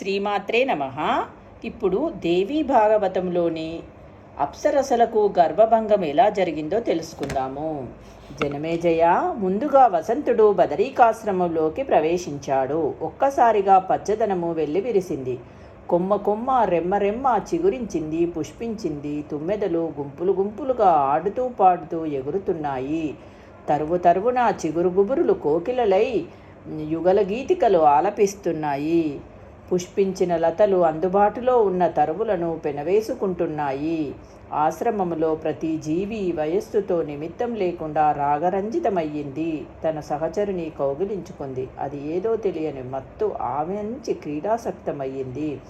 శ్రీమాత్రే నమ. ఇప్పుడు దేవీ భాగవతంలోని అప్సరసలకు గర్భభంగం ఎలా జరిగిందో తెలుసుకుందాము. జనమేజయ ముందుగా వసంతుడు బదరీకాశ్రమంలోకి ప్రవేశించాడు. ఒక్కసారిగా పచ్చదనము వెళ్ళి విరిసింది కొమ్మ కొమ్మ రెమ్మ రెమ్మ చిగురించింది పుష్పించింది తుమ్మెదలు గుంపులు గుంపులుగా ఆడుతూ పాడుతూ ఎగురుతున్నాయి. తరువు తరువున చిగురు గుబురులు కోకిలలై యుగల గీతికలు ఆలపిస్తున్నాయి. పుష్పించిన లతలు అందుబాటులో ఉన్న తరువులను పెనవేసుకుంటున్నాయి. ఆశ్రమములో ప్రతి జీవి వయస్సుతో నిమిత్తం లేకుండా రాగరంజితమయ్యింది. తన సహచరుని కౌగిలించుకుంది. అది ఏదో తెలియని మత్తు ఆమెంచి క్రీడాసక్తమయ్యింది.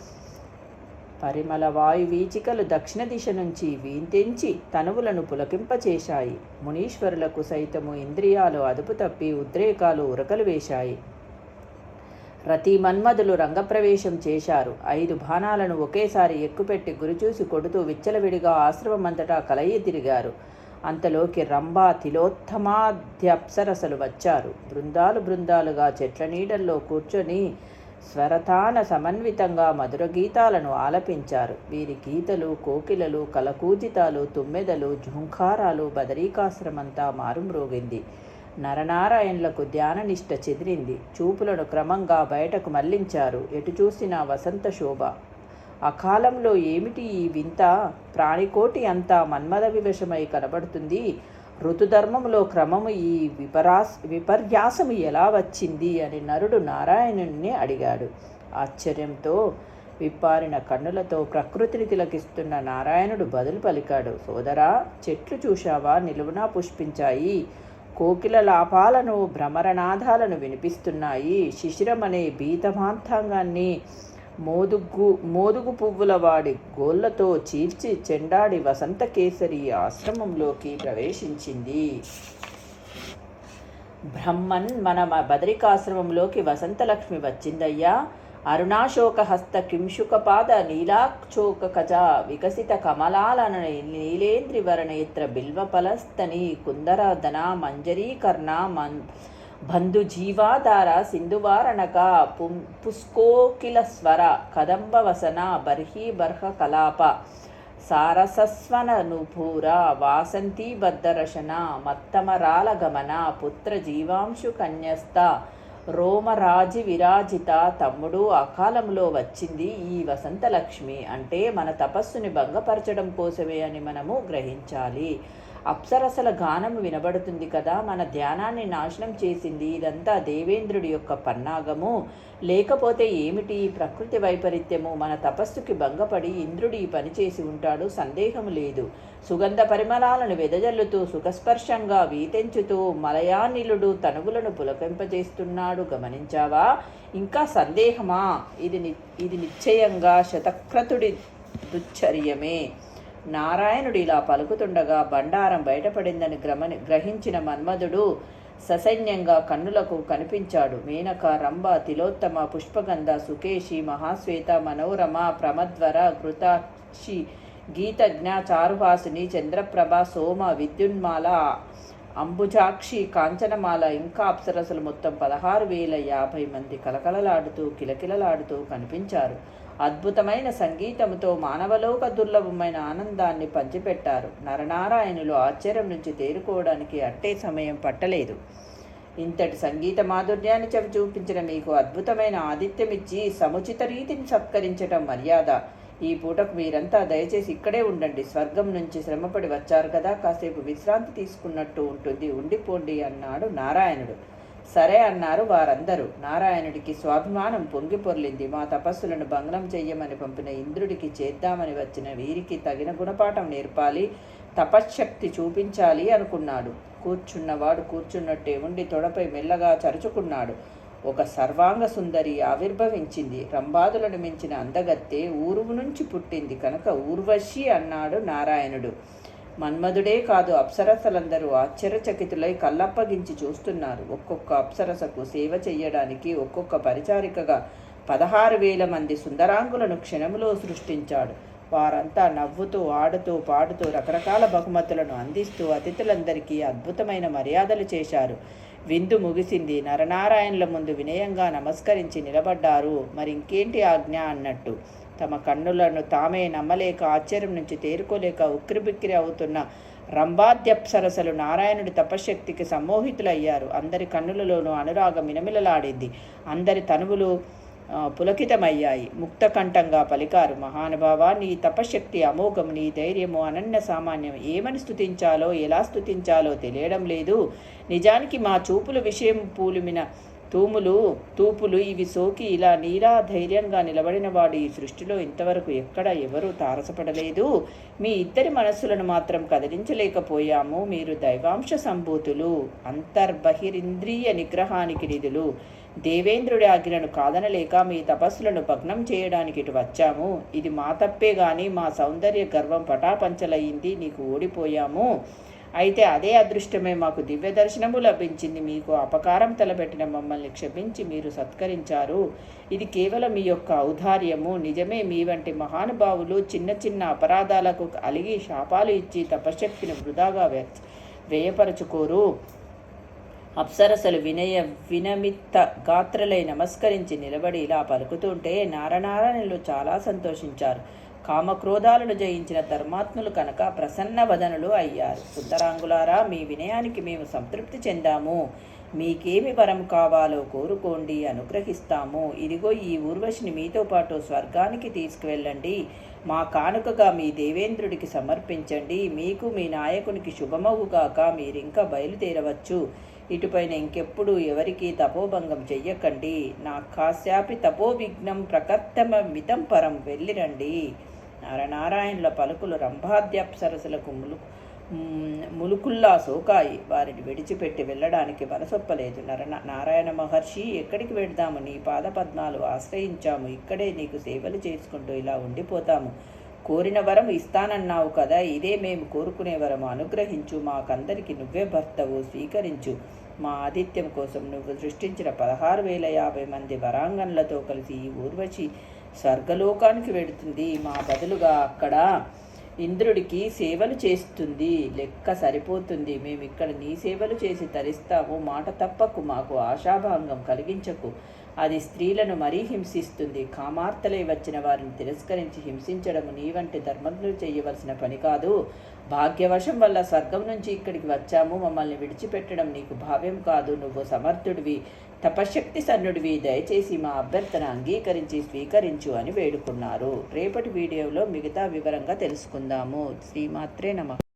పరిమళ వాయు వీచికలు దక్షిణ దిశ నుంచి వీంతెంచి తనువులను పులకింపచేశాయి. మునీశ్వరులకు సైతము ఇంద్రియాలు అదుపు తప్పి ఉద్రేకాలు ఉరకలు వేశాయి. ప్రతి మన్మధులు రంగప్రవేశం చేశారు. ఐదు బాణాలను ఒకేసారి ఎక్కుపెట్టి గురిచూసి కొడుతూ విచ్చలవిడిగా ఆశ్రమమంతటా కలయి తిరిగారు. అంతలోకి రంభా తిలోత్తమాధ్యప్సరసలు వచ్చారు. బృందాలు బృందాలుగా చెట్ల నీడల్లో కూర్చొని స్వరతాన సమన్వితంగా మధుర గీతాలను ఆలపించారు. వీరి గీతలు కోకిలలు కలకూజితాలు తుమ్మెదలు ఝుంకారాలు బదరీకాశ్రమంతా మారుమ్రోగింది. నరనారాయణులకు ధ్యాననిష్ట చెదిరింది. చూపులను క్రమంగా బయటకు మళ్ళించారు. ఎటు చూసినా వసంత శోభ. అకాలంలో ఏమిటి ఈ వింత? ప్రాణికోటి అంతా మన్మద వివశమై కనబడుతుంది. ఋతుధర్మములో క్రమము ఈ విపరాస్ విపర్యాసము ఎలా వచ్చింది అని నరుడు నారాయణుణ్ణి అడిగాడు. ఆశ్చర్యంతో విప్పారిన కన్నులతో ప్రకృతిని తిలకిస్తున్న నారాయణుడు బదులు పలికాడు. సోదరా చెట్లు చూశావా? నిలువునా పుష్పించాయి. కోకిల లాపాలను భ్రమరనాదాలను వినిపిస్తున్నాయి. శిశిరమనే బీతమాంతాంగాన్ని మోదుగు మోదుగు పువ్వుల వాడి గోళ్ళతో చీల్చి చెండాడి వసంత కేసరి ఆశ్రమంలోకి ప్రవేశించింది. బ్రహ్మన్ మన బదరికాశ్రమంలోకి వసంతలక్ష్మి వచ్చిందయ్యా. అరుణాశోకహస్త కింశుకపాద నీలాక్షోక కజ వికసిత కమలాలన నీలేంద్రివరణేత్ర బిల్వపలస్తని కుందరదన మంజరీకర్ణ మన్ బంధుజీవాధార సింధువారణక పుం పుష్కోకిల స్వర కదంబవసన బర్హి బర్హ కలాప సారసస్వన నుభూర వాసంతీ బద్దరశన మత్తమరాల గమన పుత్ర జీవాంశు కన్యస్త రోమరాజి విరాజిత తమ్ముడు అకాలంలో వచ్చింది ఈ వసంతలక్ష్మి అంటే మన తపస్సుని భంగపరచడం కోసమే అని మనము గ్రహించాలి. అప్సరసల గానం వినబడుతుంది కదా మన ధ్యానాన్ని నాశనం చేసింది ఇదంతా దేవేంద్రుడి యొక్క పన్నాగము. లేకపోతే ఏమిటి? ప్రకృతి వైపరీత్యము మన తపస్సుకి భంగపడి ఇంద్రుడి ఈ పని చేసి ఉంటాడు సందేహం లేదు. సుగంధ పరిమళాలను వెదజల్లుతూ సుఖస్పర్శంగా వీతెంచుతూ మలయానిలుడు తనువులను పులకింపజేస్తున్నాడు. గమనించావా? ఇంకా సందేహమా? ఇది ని ఇది నిశ్చయంగా శతక్రతుడి దుశ్చర్యమే. నారాయణుడు ఇలా పలుకుతుండగా బండారం బయటపడిందని గ్రమని గ్రహించిన మన్మధుడు ససైన్యంగా కన్నులకు కనిపించాడు. మేనక రంభ తిలోత్తమ పుష్పగంధ సుకేషి మహాశ్వేత మనోరమ ప్రమద్వర కృతాక్షి గీతజ్ఞ చారుహాసిని చంద్రప్రభ సోమ విద్యున్మాల అంబుజాక్షి కాంచనమాల ఇంకా అప్సరసలు మొత్తం పదహారు వేల యాభై మంది కలకలలాడుతూ కిలకిలలాడుతూ కనిపించారు. అద్భుతమైన సంగీతముతో మానవలోక దుర్లభమైన ఆనందాన్ని పంచిపెట్టారు. నరనారాయణులు ఆశ్చర్యం నుంచి తేరుకోవడానికి అట్టే సమయం పట్టలేదు. ఇంతటి సంగీత మాధుర్యాన్ని చవి చూపించిన మీకు అద్భుతమైన ఆతిథ్యమిచ్చి సముచిత రీతిని సత్కరించటం మర్యాద. ఈ పూటకు మీరంతా దయచేసి ఇక్కడే ఉండండి. స్వర్గం నుంచి శ్రమపడి వచ్చారు కదా కాసేపు విశ్రాంతి తీసుకున్నట్టు ఉంటుంది. ఉండిపోండి అన్నాడు నారాయణుడు. సరే అన్నారు వారందరూ. నారాయణుడికి స్వాభిమానం పొంగి పొర్లింది. మా తపస్సులను భంగం చెయ్యమని పంపిన ఇంద్రుడికి చేద్దామని వచ్చిన వీరికి తగిన గుణపాఠం నేర్పాలి తపశ్శక్తి చూపించాలి అనుకున్నాడు. కూర్చున్నవాడు కూర్చున్నట్టే ఉండి తొడపై మెల్లగా చరుచుకున్నాడు. ఒక సర్వాంగ సుందరి ఆవిర్భవించింది. రంబాదులను మించిన అందగత్తే ఊరువు నుంచి పుట్టింది కనుక ఊర్వశి అన్నాడు నారాయణుడు. మన్మధుడే కాదు అప్సరసలందరూ ఆశ్చర్యచకితులై కళ్ళప్పగించి చూస్తున్నారు. ఒక్కొక్క అప్సరసకు సేవ చెయ్యడానికి ఒక్కొక్క పరిచారికగా పదహారు వేల మంది సుందరాంగులను క్షణములో సృష్టించాడు. వారంతా నవ్వుతూ ఆడుతూ పాడుతూ రకరకాల బహుమతులను అందిస్తూ అతిథులందరికీ అద్భుతమైన మర్యాదలు చేశారు. విందు ముగిసింది. నరనారాయణుల ముందు వినయంగా నమస్కరించి నిలబడ్డారు. మరి ఇంకేంటి ఆజ్ఞ అన్నట్టు. తమ కన్నులను తామే నమ్మలేక ఆశ్చర్యం నుంచి తేరుకోలేక ఉక్కిరిబిక్కిరి అవుతున్న రంభాద్యప్సరసలు నారాయణుడి తపశ్శక్తికి సమ్మోహితులయ్యారు. అందరి కన్నులలోనూ అనురాగం మినమిలలాడింది అందరి తనువులు పులకితమయ్యాయి. ముక్తకంఠంగా పలికారు మహానుభావ నీ తపశక్తి అమోఘం నీ ధైర్యము అనన్య సామాన్యం. ఏమని స్థుతించాలో ఎలా స్థుతించాలో తెలియడం లేదు. నిజానికి మా చూపుల విషయం పూలిమిన తూములు తూపులు ఇవి సోకి ఇలా నీలా ధైర్యంగా నిలబడిన వాడు ఈ సృష్టిలో ఇంతవరకు ఎక్కడ ఎవరూ తారసపడలేదు. మీ ఇద్దరి మనస్సులను మాత్రం కదిలించలేకపోయాము. మీరు దైవాంశ సంభూతులు అంతర్బహిరింద్రియ నిగ్రహానికి నిధులు. దేవేంద్రుడి ఆజ్ఞను కాదనలేక మీ తపస్సులను భగ్నం చేయడానికి ఇటు వచ్చాము. ఇది మా తప్పే గాని మా సౌందర్య గర్వం పటాపంచలయ్యింది. నీకు ఓడిపోయాము. అయితే అదే అదృష్టమే మాకు దివ్య దర్శనము లభించింది. మీకు అపకారం తలపెట్టిన మమ్మల్ని క్షమించి మీరు సత్కరించారు. ఇది కేవలం మీ యొక్క ఔదార్యము. నిజమే మీ వంటి మహానుభావులు చిన్న చిన్న అపరాధాలకు అలిగి శాపాలు ఇచ్చి తపశక్తిని వృధాగా వ్య వ్యయపరచుకోరు. అప్సరసలు వినయ వినమిత్త గాత్రలై నమస్కరించి నిలబడి ఇలా పలుకుతుంటే నారనారాయణులు చాలా సంతోషించారు. కామక్రోధాలను జయించిన ధర్మాత్ములు కనుక ప్రసన్న వదనులు అయ్యారు. సుందరాంగులారా మీ వినయానికి మేము సంతృప్తి చెందాము. మీకేమి వరం కావాలో కోరుకోండి అనుగ్రహిస్తాము. ఇదిగో ఈ ఊర్వశిని మీతో పాటు స్వర్గానికి తీసుకువెళ్ళండి. మా కానుకగా మీ దేవేంద్రుడికి సమర్పించండి. మీకు మీ నాయకునికి శుభమవుగాక మీరింకా బయలుదేరవచ్చు. ఇటుపైన ఇంకెప్పుడు ఎవరికి తపోభంగం చెయ్యకండి. నా కాశ్యాపి తపోవిఘ్నం ప్రకర్తమ మితం పరం వెళ్ళిరండి. నరనారాయణుల పలుకులు రంభాద్యప్సరసులకు ములు ములుకుల్లా సోకాయి. వారిని విడిచిపెట్టి వెళ్ళడానికి మనసొప్పలేదు నర నారాయణ మహర్షి ఎక్కడికి వెళ్దాము? నీ పాదపద్మాలు ఆశ్రయించాము. ఇక్కడే నీకు సేవలు చేసుకుంటూ ఇలా ఉండిపోతాము. కోరిన వరం ఇస్తానన్నావు కదా. ఇదే మేము కోరుకునే వరము అనుగ్రహించు. మాకందరికి నువ్వే భర్తవు. స్వీకరించు. మా ఆతిథ్యం కోసం నువ్వు సృష్టించిన పదహారు వేల యాభై మంది వరాంగన్లతో కలిసి ఈ ఊర్వశి స్వర్గలోకానికి వెడుతుంది మా బదులుగా అక్కడ ఇంద్రుడికి సేవలు చేస్తుంది. లెక్క సరిపోతుంది. మేము ఇక్కడ నీ సేవలు చేసి తరిస్తాము. మాట తప్పకు. మాకు ఆశాభంగం కలిగించకు. అది స్త్రీలను మరీ హింసిస్తుంది. కామార్తలై వచ్చిన వారిని తిరస్కరించి హింసించడం నీ వంటి ధర్మజ్ఞులు చేయవలసిన పని కాదు. భాగ్యవశం వల్ల స్వర్గం నుంచి ఇక్కడికి వచ్చాము. మమ్మల్ని విడిచిపెట్టడం నీకు భావ్యం కాదు. నువ్వు సమర్థుడివి. తపశక్తి సన్నుడివి. దయచేసి మా అభ్యర్థన అంగీకరించి స్వీకరించు అని వేడుకున్నారు. రేపటి వీడియోలో మిగతా వివరంగా తెలుసుకుందాము. శ్రీమాత్రే నమ.